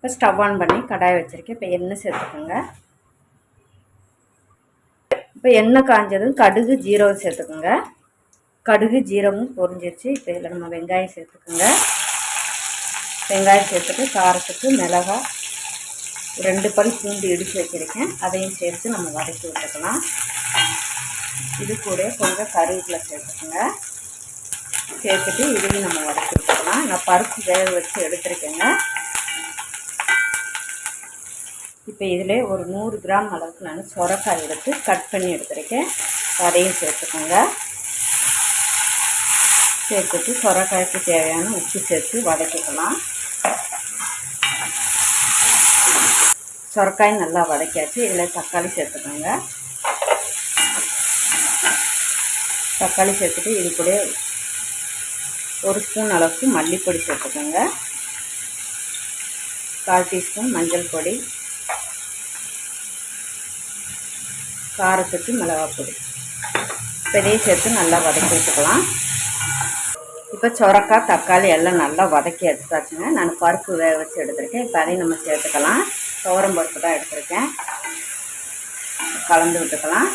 இப்போ stove on பண்ணி கடாய் வச்சுருக்கேன். இப்போ எண்ணெய் சேர்த்துக்கோங்க. இப்போ எண்ணெய் காஞ்சதும் கடுகு ஜீரகம் சேர்த்துக்கோங்க. கடுகு ஜீரகமும் பொரிஞ்சிருச்சு. இப்போ இதில் நம்ம வெங்காயம் சேர்த்துக்கோங்க. வெங்காயம் சேர்த்துட்டு காரத்துக்கு மிளகா ரெண்டு பல் பூண்டு இடித்து வச்சுருக்கேன். அதையும் சேர்த்து நம்ம வதக்கி விட்டுக்கலாம். இது கூட கொஞ்சம் கருவேப்பிலை சேர்த்துக்கோங்க. சேர்த்துட்டு இதையும் நம்ம வதக்கி விட்டுக்கலாம். நான் பருப்பு வேக வச்சு எடுத்துருக்கேங்க. இப்போ இதில் ஒரு நூறு கிராம் அளவுக்கு நான் சொரக்காய் எடுத்து கட் பண்ணி எடுத்துருக்கேன். அதையும் சேர்த்துக்கோங்க. சேர்த்துட்டு சொரக்காய்க்கு தேவையான உப்பு சேர்த்து வதக்கிக்கலாம். சொரக்காய் நல்லா வதக்கியாச்சு. இதில் தக்காளி சேர்த்துக்கோங்க. தக்காளி சேர்த்துட்டு இது கூட ஒரு ஸ்பூன் அளவுக்கு மல்லிப்பொடி சேர்த்துக்கோங்க. கால் டீஸ்பூன் மஞ்சள் பொடி. காரத்துக்கு மிளகாப்பொடி இப்போ சேர்த்து நல்லா வதக்கி வச்சுக்கலாம். இப்போ சொரக்காய் தக்காளி எல்லாம் நல்லா வதக்கி எடுத்தாச்சுங்க. நான் பருப்பு வேக வச்சு எடுத்திருக்கேன். இப்போ அதையும் நம்ம சேர்த்துக்கலாம். துவரம் பருப்பு தான் எடுத்திருக்கேன். கலந்து விட்டுக்கலாம்.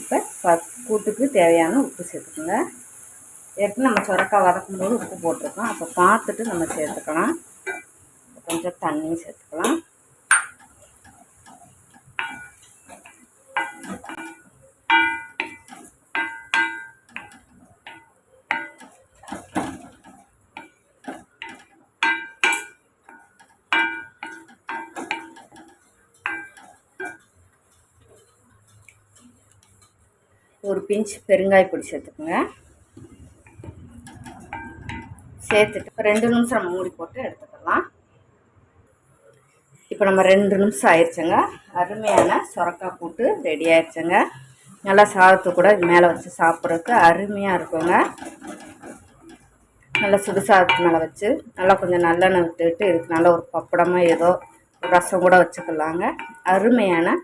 இப்போ ப கூட்டுக்கு தேவையான உப்பு சேர்த்துக்கோங்க. ஏற்கனவே நம்ம சுரக்காய் வதக்கும் போது உப்பு போட்டிருக்கோம். அப்போ பார்த்துட்டு நம்ம சேர்த்துக்கலாம். கொஞ்சம் தண்ணியும் சேர்த்துக்கலாம். ஒரு பிஞ்ச் பெருங்காய பொடி சேர்த்துக்கோங்க சேர்த்துட்டு ரெண்டு நிமிஷம் நம்ம மூடி போட்டு எடுத்துக்கலாம். இப்போ நம்ம ரெண்டு நிமிஷம் ஆயிடுச்சுங்க. அருமையான சுரக்காய் போட்டு ரெடி ஆயிடுச்சுங்க. நல்லா சாதத்தை கூட மேலே வச்சு சாப்பிட்றதுக்கு அருமையாக இருக்குங்க. நல்லா சுடு சாதத்து மேலே வச்சு நல்லா கொஞ்சம் நல்லெண்ணெய் விட்டுட்டு இதுக்கு நல்லா ஒரு பப்படமாக ஏதோ ரசம் கூட வச்சுக்கலாங்க. அருமையான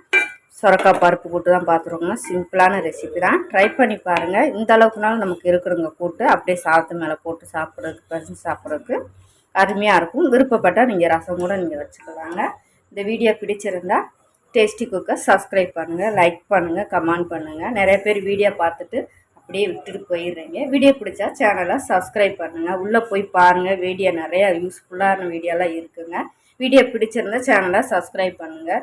சுரக்காய் பருப்பு கூட்டு தான் பார்த்துருவோங்க சிம்பிளான ரெசிபி தான். ட்ரை பண்ணி பாருங்கள் இந்த அளவுக்குனாலும் நமக்கு இருக்கிறவங்க கூட்டு. அப்படியே சாதத்து மேலே போட்டு சாப்பிட்றதுக்கு பறிஞ்சு சாப்பிட்றதுக்கு அருமையாக இருக்கும். விருப்பப்பட்டால் நீங்கள் ரசம் கூட நீங்கள் வச்சுக்கலாங்க. இந்த வீடியோ பிடிச்சிருந்தா டேஸ்டி குக்கை சப்ஸ்கிரைப் பண்ணுங்கள் லைக் பண்ணுங்கள் கமெண்ட் பண்ணுங்கள் நிறைய பேர் வீடியோ பார்த்துட்டு அப்படியே விட்டுட்டு போயிடுறீங்க. வீடியோ பிடிச்சா சேனலை சப்ஸ்கிரைப் பண்ணுங்கள் உள்ளே போய் பாருங்கள் வீடியோ நிறையா யூஸ்ஃபுல்லான வீடியோலாம் இருக்குங்க. வீடியோ பிடிச்சிருந்தா சேனலை சப்ஸ்கிரைப் பண்ணுங்கள்